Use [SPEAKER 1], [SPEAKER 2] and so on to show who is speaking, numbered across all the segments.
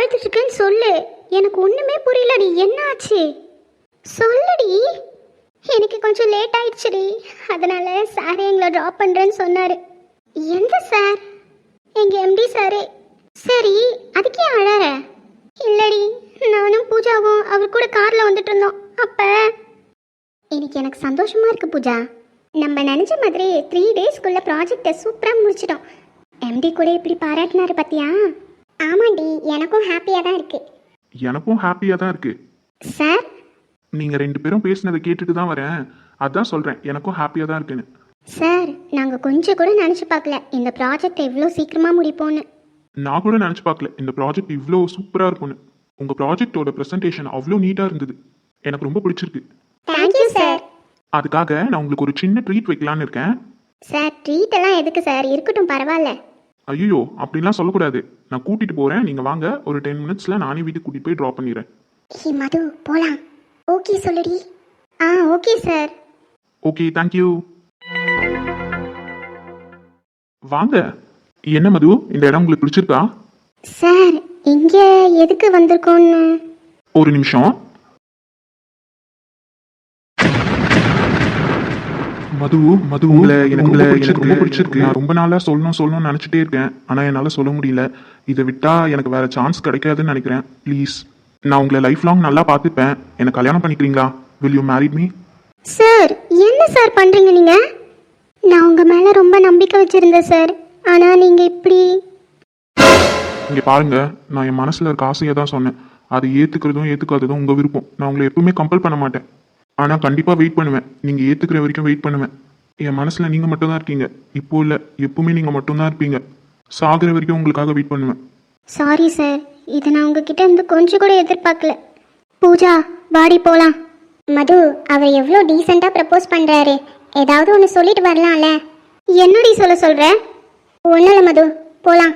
[SPEAKER 1] எதுக்கு சொல்லு. எனக்கு ஒண்ணுமே புரியலடி என்ன ஆச்சு? சொல்லுடி. எனக்கு கொஞ்சம் லேட் ஆயிடுச்சுடி. அதனால சார் எங்களை ட்ராப் பண்றேன்னு சொன்னாரு. எந்த சார் எங்க எம்டி சாரு சரி அதுக்கே அழற. இல்லடி நானும் பூஜாவும் அவர் கூட கார்ல வந்துட்டு இருந்தோம். அப்ப இன்னைக்கு எனக்கு சந்தோஷமா இருக்கு பூஜா. நம்ம நினைச்ச மாதிரி த்ரீ டேஸ்க்குள்ள ப்ராஜெக்டை சூப்பராக முடிச்சிட்டோம். எம்டி கூட இப்படி பாராட்டினாரு பார்த்தியா ஆமாண்டி எனக்கும் ஹாப்பியாக தான் இருக்கு.
[SPEAKER 2] எனக்கும் ஹாப்பியாக தான் இருக்கு.
[SPEAKER 1] சார்
[SPEAKER 2] நீங்கள் ரெண்டு பேரும் பேசினதை கேட்டுட்டு தான் வரேன். அதான் சொல்கிறேன் எனக்கும் ஹாப்பியாக தான் இருக்குன்னு.
[SPEAKER 1] சார் நாங்கள் கொஞ்சம் கூட நினச்சி பார்க்கல. இந்த ப்ராஜெக்டை இவ்வளோ சீக்கிரமாக முடிப்போன்னு
[SPEAKER 2] நான் கூட நினச்சி பார்க்கல. இந்த ப்ராஜெக்ட் இவ்வளோ சூப்பராக இருக்கும்னு. உங்கள் ப்ராஜெக்டோட ப்ரெசன்டேஷன் அவ்வளோ நீட்டாக இருந்தது. எனக்கு ரொம்ப பிடிச்சிருக்கு.
[SPEAKER 1] தேங்க்யூ சார்
[SPEAKER 2] அதுக்காக நான் உங்களுக்கு ஒரு சின்ன ட்ரீட் வைக்கலான்னு இருக்கேன்.
[SPEAKER 1] சார் ட்ரீட் எல்லாம் எதுக்கு சார் இருக்கட்டும் பரவாயில்ல.
[SPEAKER 2] ஐயோ அப்படிலாம் சொல்லக்கூடாது. நான் கூட்டிகிட்டு போகிறேன் நீங்கள் வாங்க. ஒரு டென் மினிட்ஸில் நானே வீட்டுக்கு கூட்டிகிட்டு போய் ட்ராப் பண்ணிடுறேன்.
[SPEAKER 1] ஹே மது போலாம். ஓகே சொல்லுடி. ஆ okay sir
[SPEAKER 2] okay thank you வாங்க. என்ன மது? இந்த இடம் உங்களுக்கு பிடிச்சிருக்கா?
[SPEAKER 1] சார் இங்கே எதுக்கு வந்திருக்கோன்னு?
[SPEAKER 2] ஒரு நிமிஷம். மது மது உங்களை எனக்கு உங்களை எனக்கு ரொம்ப பிடிச்சிருக்கு. நான் ரொம்ப நாளா சொல்லணும் சொல்லணும்னு நினைச்சிட்டே இருக்கேன். ஆனா என்னால சொல்ல முடியல. இதை விட்டா எனக்கு வேற சான்ஸ் கிடைக்காதுன்னு நினைக்கிறேன். ப்ளீஸ் நான் உங்களை லைஃப் லாங் நல்லா பார்த்துப்பேன். எனக்கு கல்யாணம் பண்ணிக்கிறீங்களா? Will you married me
[SPEAKER 1] sir என்ன சார் பண்றீங்க நீங்க? நான் உங்க மேல ரொம்ப நம்பிக்கை வச்சிருந்தேன் சார். ஆனா நீங்க இப்படி
[SPEAKER 2] இங்க பாருங்க. நான் என் மனசுல இருக்க ஆசையை தான் சொன்னேன். அதை ஏத்துக்கிறதும் ஏத்துக்காததும் உங்க விருப்பம். நான் உங்களை எப்பவுமே கம்பல் பண்ண மாட்டேன். ஆனா கண்டிப்பா வெயிட் பண்ணுவேன். நீங்க ஏத்துக்கிற வரைக்கும் வெயிட் பண்ணுவேன். என் மனசுல நீங்க மட்டும் தான் இருக்கீங்க. இப்போ இல்ல எப்பவுமே நீங்க மட்டும் தான் இருப்பீங்க. சாகுற வரைக்கும் உங்களுக்காக வெயிட் பண்ணுவேன்.
[SPEAKER 1] சாரி சார் இதை நான் உங்ககிட்ட இருந்து கொஞ்சம் கூட எதிர்பார்க்கல. பூஜா வாடி போலாம். மது அவர் எவ்வளோ டீசெண்டாக ப்ரப்போஸ் பண்ணுறாரு ஏதாவது ஒன்று சொல்லிட்டு வரலாம்ல. என்னடி சொல்ல சொல்கிற ஒன்றும் இல்லை மது. போலாம்.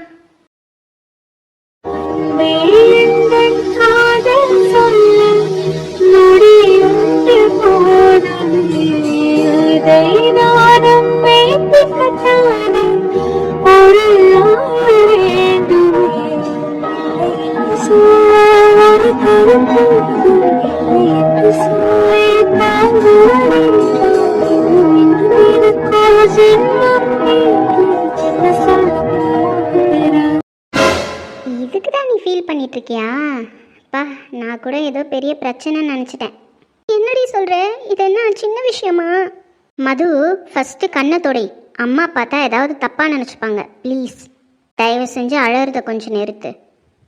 [SPEAKER 1] ஃபீல் பண்ணிட்டு இருக்கியா அப்பா நான் கூட ஏதோ பெரிய பிரச்சனை நினச்சிட்டேன். என்னடி சொல்கிற இது என்ன சின்ன விஷயமா? மது ஃபஸ்ட்டு கண்ணை தொடை. அம்மா பார்த்தா ஏதாவது தப்பாக நினச்சிப்பாங்க. ப்ளீஸ் தயவு செஞ்சு அழறத கொஞ்சம் நிறுத்து.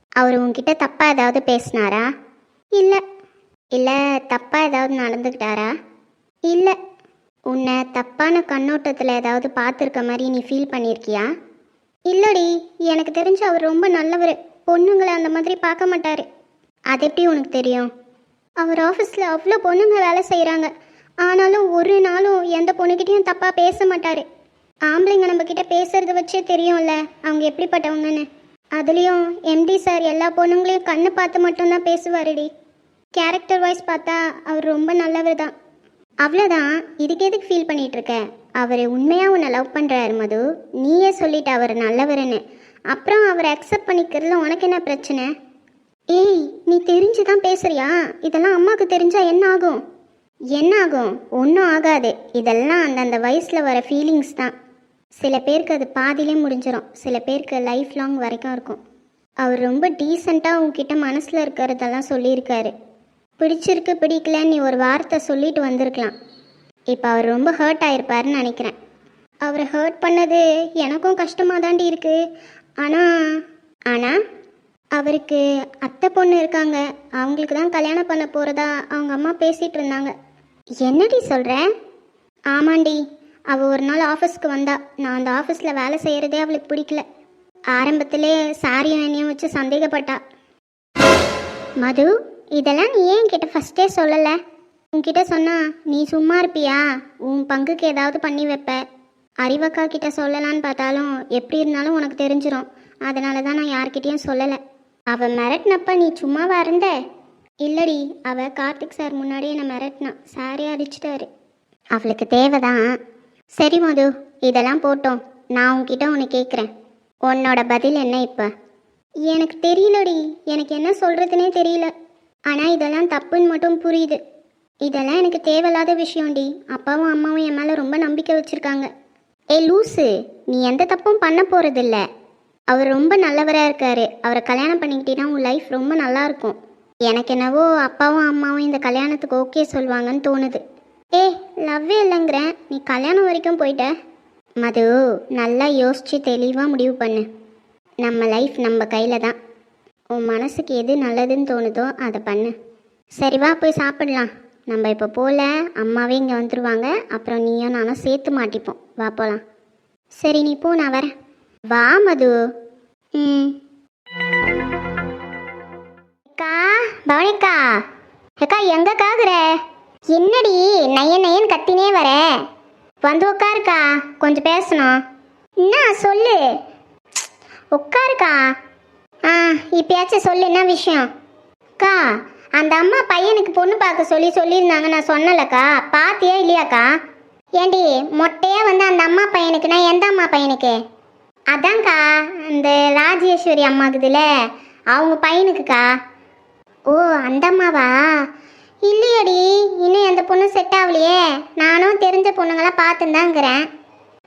[SPEAKER 1] அவர் உன்கிட்ட தப்பாக ஏதாவது பேசினாரா? இல்லை. இல்லை தப்பாக ஏதாவது நடந்துக்கிட்டாரா? இல்லை. உன்னை தப்பான கண்ணோட்டத்தில் ஏதாவது பார்த்துருக்க மாதிரி நீ ஃபீல் பண்ணியிருக்கியா இல்லடி எனக்கு தெரிஞ்சு அவர் ரொம்ப நல்லவர். பொண்ணுங்களை அந்த மாதிரி பார்க்க மாட்டார். அது எப்படி உனக்கு தெரியும்? அவர் ஆஃபீஸில் அவ்வளோ பொண்ணுங்க வேலை செய்கிறாங்க ஆனாலும் ஒரு நாளும் எந்த பொண்ணுக்கிட்டையும் தப்பாக பேச மாட்டார். ஆம்பளைங்க நம்மக்கிட்ட பேசுகிறத வச்சே தெரியும்ல அவங்க எப்படிப்பட்டவங்கன்னு. அதுலேயும் எம்டி சார் எல்லா பொண்ணுங்களையும் கண்ணு பார்த்து மட்டும்தான் பேசுவாருடி. கேரக்டர் வைஸ் பார்த்தா அவர் ரொம்ப நல்லவர் தான். அவ்வளோதான் இதுக்கு எதுக்கு ஃபீல் பண்ணிகிட்ருக்க அவர் உண்மையாக உன்னை லவ் பண்ணுறாரு மது. நீயே சொல்லிட்ட அவர் நல்லவர்னு அப்புறம் அவரை அக்செப்ட் பண்ணிக்கிறதுல உனக்கு என்ன பிரச்சனை? ஏய் நீ தெரிஞ்சு தான் பேசுறியா? இதெல்லாம் அம்மாவுக்கு தெரிஞ்சால் என்ன ஆகும்? என்ன ஆகும் ஒன்றும் ஆகாது. இதெல்லாம் அந்தந்த வயசில் வர ஃபீலிங்ஸ் தான். சில பேருக்கு அது பாதியிலே முடிஞ்சிடும் சில பேருக்கு லைஃப் லாங் வரைக்கும் இருக்கும். அவர் ரொம்ப டீசெண்டாக உங்ககிட்ட மனசில் இருக்கிறதெல்லாம் சொல்லியிருக்காரு. பிடிச்சிருக்கு பிடிக்கலன்னு நீ ஒரு வார்த்தை சொல்லிட்டு வந்திருக்கலாம். இப்போ அவர் ரொம்ப ஹர்ட் ஆயிருப்பாருன்னு நினைக்கிறேன். அவரை ஹர்ட் பண்ணது எனக்கும் கஷ்டமாக தாண்டி இருக்குது ஆனால் ஆனால் அவருக்கு அத்தை பொண்ணு இருக்காங்க. அவங்களுக்கு தான் கல்யாணம் பண்ண போகிறதா அவங்க அம்மா பேசிகிட்டு இருந்தாங்க. என்னடி சொல்கிற ஆமாண்டி அவள் ஒரு நாள் ஆஃபீஸ்க்கு வந்தா. நான் அந்த ஆஃபீஸில் வேலை செய்கிறதே அவளுக்கு பிடிக்கல. ஆரம்பத்திலே சாரியும் என்னையும் வச்சு சந்தேகப்பட்டா. மது இதெல்லாம் நீ ஏன் கிட்ட ஃபஸ்ட்டே சொல்லலை? உன்கிட்ட சொன்னா நீ சும்மா இருப்பியா? உன் பங்குக்கு ஏதாவது பண்ணி வைப்ப. அறிவக்கா கிட்ட சொல்லலான்னு பார்த்தாலும் எப்படி இருந்தாலும் உனக்கு தெரிஞ்சிடும் அதனால தான் நான் யார்கிட்டேயும் சொல்லலை. அவன் மிரட்டினப்ப நீ சும்மாவா இருந்த? இல்லடி அவ கார்த்திக் சார் முன்னாடியே என்னை மிரட்டினான் சாரே அடிச்சிட்டாரு. அவளுக்கு தேவைதான். சரி மது இதெல்லாம் போட்டோம். நான் உன்கிட்ட ஒன்று கேட்குறேன் உன்னோட பதில் என்ன இப்போ? எனக்கு தெரியலடி. எனக்கு என்ன சொல்கிறதுனே தெரியல. ஆனால் இதெல்லாம் தப்புன்னு மட்டும் புரியுது. இதெல்லாம் எனக்கு தேவையில்லாத விஷயம்டி. அப்பாவும் அம்மாவும் என் மேலே ரொம்ப நம்பிக்கை வச்சுருக்காங்க. ஏ லூசு நீ எந்த தப்பும் பண்ண போகிறதில்ல அவர் ரொம்ப நல்லவராக இருக்காரு. அவரை கல்யாணம் பண்ணிக்கிட்டீங்கன்னா உன் லைஃப் ரொம்ப நல்லாயிருக்கும் எனக்கு என்னவோ அப்பாவும் அம்மாவும் இந்த கல்யாணத்துக்கு ஓகே சொல்லுவாங்கன்னு தோணுது. ஏ லவ்வே இல்லைங்கிறேன். நீ கல்யாணம் வரைக்கும் போயிட்ட? மது நல்லா யோசித்து தெளிவாக முடிவு பண்ணு. நம்ம லைஃப் நம்ம கையில் தான். உன் மனசுக்கு எது நல்லதுன்னு தோணுதோ அதை பண்ணு. சரி வா போய் சாப்பிடலாம். நம்ம இப்போ போகல அம்மாவே இங்கே வந்துருவாங்க. அப்புறம் நீயும் நானும் சேர்த்து மாட்டிப்போம். வா போகலாம் சரி நீ போ நான் வரேன். வா மது. ம். அக்கா பவனிக்கா அக்கா எங்கக்காகுற என்னடி நைய நையன் கத்தினே வர. வந்து உட்காருக்கா கொஞ்சம் பேசணும். என்ன சொல்லு. உட்காருக்கா ஆ இப்பயாச்சும் சொல்லு என்ன விஷயம்? அக்கா அந்த அம்மா பையனுக்கு பொண்ணு பார்க்க சொல்லி சொல்லியிருந்தாங்க நான் சொன்னலக்கா பாத்தியா இல்லையாக்கா? ஏண்டி மொட்டையா வந்து அந்த அம்மா பையனுக்குன்னா எந்த அம்மா பையனுக்கு? அதான்க்கா இந்த ராஜேஸ்வரி அம்மாக்குதுல அவங்க பையனுக்குக்கா. ஓ அந்த அம்மாவா இல்லையடி இன்னும் எந்த பொண்ணும் செட் ஆகலையே. நானும் தெரிஞ்ச பொண்ணுங்களாம் பார்த்துந்தாங்கிறேன்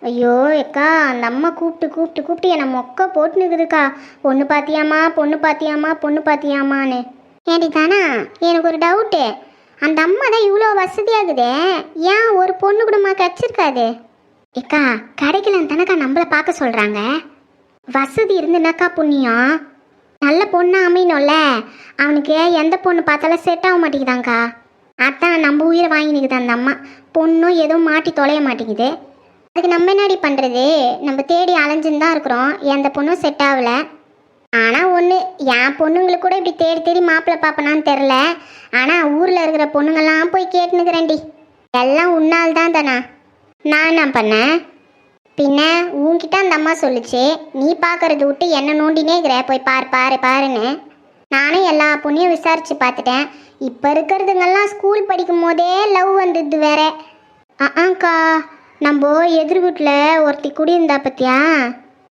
[SPEAKER 1] ஐயோ அக்கா அந்த அம்மா கூப்பிட்டு கூப்பிட்டு கூப்பிட்டு என்னை மொக்க போட்டுனுக்குதுக்கா பொண்ணு பாத்தியாமா பொண்ணு பாத்தியாமா பொண்ணு பாத்தியாமான்னு ஏடி தானா எனக்கு ஒரு டவுட்டு அந்த அம்மா தான் இவ்வளோ வசதியாகுதே. ஏன் ஒரு பொண்ணு கூடமா கிடச்சிருக்காது ஏக்கா கிடைக்கலன்னு தானக்கா நம்மளை பார்க்க சொல்கிறாங்க வசதி இருந்துனாக்கா புண்ணியம். நல்ல பொண்ணு அமையணும்ல. அவனுக்கு எந்த பொண்ணு பார்த்தாலும் செட் ஆக மாட்டேங்குதாங்க்கா அதான் நம்ம உயிரை வாங்கினுக்குது அந்த அம்மா. பொண்ணும் எதுவும் மாட்டி தொலைய மாட்டேங்குது. அதுக்கு நம்ம என்னடி பண்ணுறது நம்ம தேடி அலைஞ்சுன்னு தான் இருக்கிறோம். எந்த பொண்ணும் செட் ஆகலை. ஆனால் ஒன்று என் பொண்ணுங்களுக்கு கூட இப்படி தேடி தேடி மாப்பிள்ளை பார்ப்பனான்னு தெரில ஆனால் ஊரில் இருக்கிற பொண்ணுங்கள்லாம் போய் கேட்டுனுக்குறேன்டி எல்லாம் உன்னால் தான் தானா நான் என்ன பண்ணேன்? பின்ன உன்கிட்ட அந்த அம்மா சொல்லுச்சு நீ பார்க்கறது விட்டு என்ன நோண்டினே இருக்கிற? போய் பாரு பாரு பாருன்னு. நானும் எல்லா பொண்ணையும் விசாரிச்சு பார்த்துட்டேன். இப்போ இருக்கிறதுங்கெல்லாம் ஸ்கூல் படிக்கும் போதே லவ் வந்தது வேற. ஆக்கா நம்ம எதிர் வீட்டில் ஒருத்தி குடியிருந்தா பத்தியா?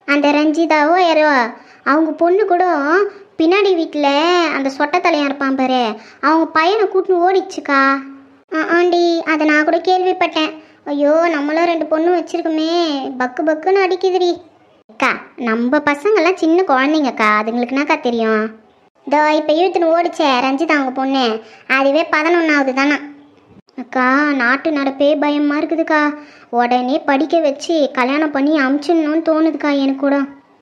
[SPEAKER 1] அந்த ரஞ்சிதாவோ யாரோ அவங்க பொண்ணு கூட பின்னாடி வீட்டில் அந்த சொட்ட தலையாக இருப்பான் பாரு. அவங்க பையனை கூட்டின்னு ஓடிச்சுக்கா. ஆ ஆண்டி அதை நான் கூட கேள்விப்பட்டேன். ஐயோ நம்மளும் ரெண்டு பொண்ணு வச்சிருக்கோமே. பக்கு பக்குன்னு அடிக்குதுடி. அக்கா நம்ம பசங்கள்லாம் சின்ன குழந்தைங்கக்கா. அதுங்களுக்குனாக்கா தெரியும்? இதோ இப்போ இழுத்துன்னு ஓடிச்சே ரஞ்சிதா அவங்க பொண்ணு. அதுவே பதினொன்றாவது தானே? அக்கா நாட்டு நடப்பே பயமாக இருக்குதுக்கா. உடனே படிக்க வச்சு கல்யாணம் பண்ணி அமுச்சிடணும்னு தோணுதுக்கா எனக்கு கூட.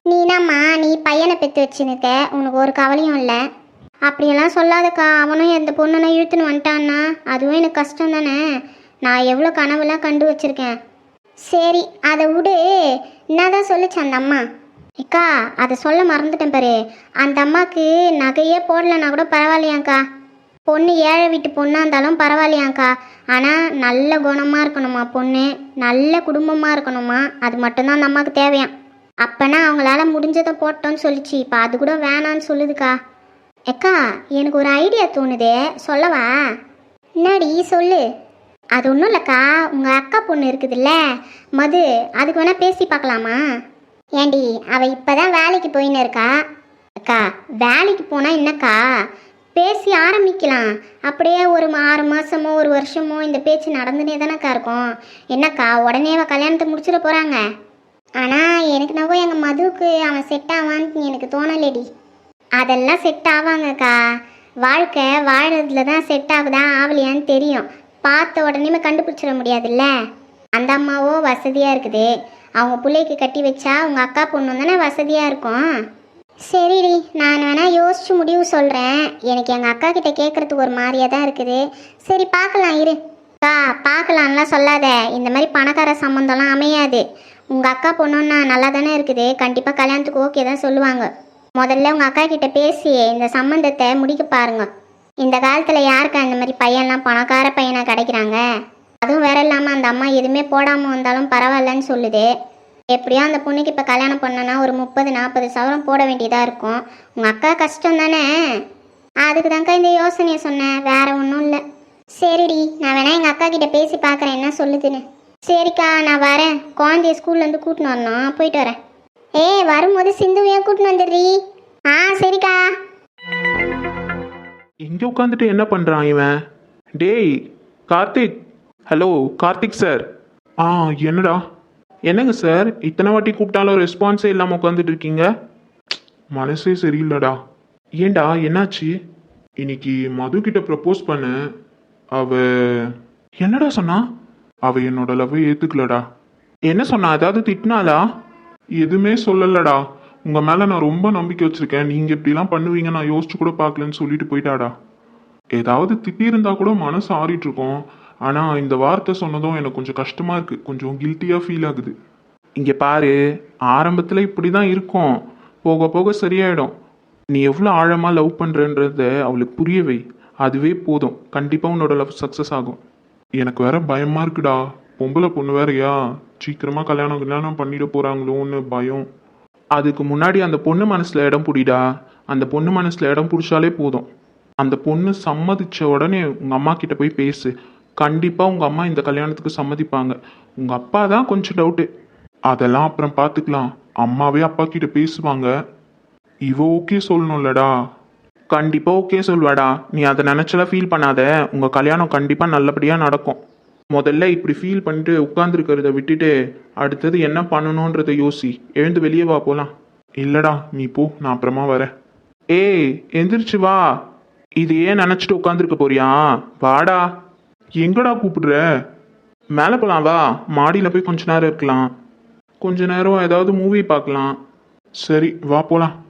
[SPEAKER 1] நீனாம்மா நீ பையனை பெற்று வச்சுனுக்க உனக்கு ஒரு கவலையும் இல்லை. அப்படியெல்லாம் சொல்லாதக்கா. அவனும் எந்த பொண்ணுன்னா இழுத்துன்னு வந்துட்டான்னா அதுவும் எனக்கு கஷ்டம் தானே நான் எவ்வளோ கனவுலாம் கண்டு வச்சிருக்கேன். சரி அதை விடு. என்னதான் சொல்லுச்சு அந்த அம்மா? அக்கா அதை சொல்ல மறந்துட்டேன் பாரு. அந்த அம்மாவுக்கு நகையே போடலைன்னா கூட பரவாயில்லையாங்க்கா. பொண்ணு ஏழை வீட்டு பொண்ணாக இருந்தாலும் பரவாயில்லையாங்க்கா. ஆனால் நல்ல குணமாக இருக்கணுமா பொண்ணு? நல்ல குடும்பமாக இருக்கணுமா? அது மட்டும்தான் அந்த அம்மாவுக்கு தேவையாம். அப்போனா அவங்களால முடிஞ்சதை போட்டோன்னு சொல்லிச்சு. இப்போ அது கூட வேணான்னு சொல்லுதுக்கா. அக்கா எனக்கு ஒரு ஐடியா தோணுதே. சொல்லவா? என்னடி சொல்லு. அது ஒன்றும் இல்லைக்கா உங்கள் அக்கா பொண்ணு இருக்குதுல்ல? மது அதுக்கு வேணால் பேசி பார்க்கலாமா? ஏண்டி அவள் இப்போ தான் வேலைக்கு போயின்னு இருக்கா? அக்கா வேலைக்கு போனால் என்னக்கா? பேசி ஆரம்பிக்கலாம். அப்படியே ஒரு ஆறு மாதமோ ஒரு வருஷமோ இந்த பேச்சு நடந்துனே தானக்கா இருக்கும். என்னக்கா உடனே அவள் கல்யாணத்தை முடிச்சிட போகிறாங்க ஆனால் எனக்கு நவோ எங்கள் மதுவுக்கு அவன் செட் ஆவான்னு எனக்கு தோணலடி. அதெல்லாம் செட் ஆவாங்கக்கா. வாழ்க்கை வாழறதுல தான் செட் ஆகுதா ஆவலையான்னு தெரியும். பார்த்த உடனே கண்டுபிடிச்சிட முடியாதுல்ல? அந்த அம்மாவோ வசதியாக இருக்குது. அவங்க பிள்ளைக்கு கட்டி வச்சா உங்கள் அக்கா பொண்ணு தானே வசதியாக இருக்கும். சரிடி நான் வேணால் யோசிச்சு முடிவு சொல்கிறேன் எனக்கு எங்கள் அக்கா கிட்ட கேட்குறதுக்கு ஒரு மாதிரியாக தான் இருக்குது. சரி பார்க்கலாம் இரு. அக்கா பார்க்கலாம்லாம் சொல்லாத. இந்த மாதிரி பணக்கார சம்மந்தம்லாம் அமையாது. உங்கள் அக்கா பொண்ணுன்னா நல்லா தானே இருக்குது. கண்டிப்பாக கல்யாணத்துக்கு ஓகே தான் சொல்லுவாங்க. முதல்ல உங்கள் அக்கா கிட்ட பேசி இந்த சம்மந்தத்தை முடிக்க பாருங்கள் இந்த காலத்தில் யாருக்கா அந்த மாதிரி பையன்லாம் பணக்கார பையனாக கிடைக்கிறாங்க? அதுவும் வேற இல்லாமல் அந்த அம்மா எதுவுமே போடாமல் வந்தாலும் பரவாயில்லன்னு சொல்லுது. எப்படியோ அந்த பொண்ணுக்கு இப்போ கல்யாணம் பண்ணனா ஒரு முப்பது நாற்பது சவரம் போட வேண்டியதாக இருக்கும். உங்கள் அக்கா கஷ்டம் தானே? அதுக்கு தாங்க்கா இந்த யோசனையை சொன்னேன் வேற ஒன்றும் இல்லை. சரிடி நான் வேணா எங்கள் அக்கா கிட்ட பேசி பார்க்குறேன் என்ன சொல்லுதுன்னு. சரிக்கா நான் வரேன். குழந்தைய ஸ்கூல்லேருந்து கூட்டின்னு வரணும். போயிட்டு வரேன். ஏய் வரும்போது சிந்துவையும் கூட்டின்னு வந்துடுறீ. ஆ சரிக்கா.
[SPEAKER 2] இங்கே உட்காந்துட்டு என்ன பண்ணுறான் இவன்? டேய் கார்த்திக். ஹலோ கார்த்திக் சார் ஆ என்னடா? என்னங்க சார் இத்தனை வாட்டி கூப்பிட்டாலும் ரெஸ்பான்ஸே இல்லாமல் உட்காந்துட்டு இருக்கீங்க?
[SPEAKER 3] மனசே சரியில்லடா.
[SPEAKER 2] ஏன்டா என்னாச்சு?
[SPEAKER 3] இன்னைக்கு மது கிட்ட ப்ரப்போஸ் பண்ண. அவ
[SPEAKER 2] என்னடா சொன்னா?
[SPEAKER 3] அவ என்னோட லவ் ஏத்துக்கலடா.
[SPEAKER 2] என்ன சொன்னா? ஏதாவது திட்டினாளா?
[SPEAKER 3] எதுவுமே சொல்லலடா. உங்கள் மேலே நான் ரொம்ப நம்பிக்கை வச்சுருக்கேன். நீங்கள் இப்படிலாம் பண்ணுவீங்க நான் யோசிச்சு கூட பார்க்கலன்னு சொல்லிட்டு போயிட்டாடா. ஏதாவது திட்டியிருந்தா கூட மனசு ஆறிட்டு ஆனால் இந்த வார்த்தை சொன்னதும் எனக்கு கொஞ்சம் கஷ்டமாக இருக்குது கொஞ்சம் கில்ட்டியாக ஃபீல் ஆகுது.
[SPEAKER 2] இங்கே பாரு ஆரம்பத்தில் இப்படி தான் இருக்கும். போக போக சரியாயிடும். நீ எவ்வளோ ஆழமாக லவ் பண்ணுறன்றத அவளுக்கு புரிய வை. அதுவே போதும். கண்டிப்பாக உன்னோட லவ் சக்ஸஸ் ஆகும்.
[SPEAKER 3] எனக்கு வேற பயமாக இருக்குடா. பொம்பளை பொண்ணு வேறயா? சீக்கிரமாக கல்யாணம் கல்யாணம் பண்ணிட போகிறாங்களோன்னு பயம்.
[SPEAKER 2] அதுக்கு முன்னாடி அந்த பொண்ணு மனசில் இடம் பிடிடா. அந்த பொண்ணு மனசில் இடம் பிடிச்சாலே போதும். அந்த பொண்ணு சம்மதிச்ச உடனே உங்கள் அம்மா கிட்ட போய் பேசு. கண்டிப்பாக உங்கள் அம்மா இந்த கல்யாணத்துக்கு சம்மதிப்பாங்க. உங்கள் அப்பா தான் கொஞ்சம் டவுட்டு
[SPEAKER 3] அதெல்லாம் அப்புறம் பார்த்துக்கலாம் அம்மாவே அப்பா கிட்ட பேசுவாங்க. இவ ஓகே சொல்லணும்லடா.
[SPEAKER 2] கண்டிப்பாக ஓகே சொல்வாடா நீ அதை நினச்சலாம் ஃபீல் பண்ணாத. உங்கள் கல்யாணம் கண்டிப்பாக நல்லபடியாக நடக்கும். முதல்ல இப்படி ஃபீல் பண்ணிட்டு உட்காந்துருக்கிறத விட்டுட்டு அடுத்தது என்ன பண்ணணுன்றத யோசி. எழுந்து வெளியே வா போலாம்.
[SPEAKER 3] இல்லடா நீ போ நான் அப்புறமா வரேன்.
[SPEAKER 2] ஏய் எந்திரிச்சு வா. இது ஏன் நினச்சிட்டு உட்காந்துருக்க போறியா? வாடா.
[SPEAKER 3] எங்கடா கூப்பிடுற?
[SPEAKER 2] மேலே போகலாம் வா. மாடியில் போய் கொஞ்ச நேரம் இருக்கலாம். கொஞ்ச நேரம் ஏதாவது மூவி பார்க்கலாம்.
[SPEAKER 3] சரி வா போகலாம்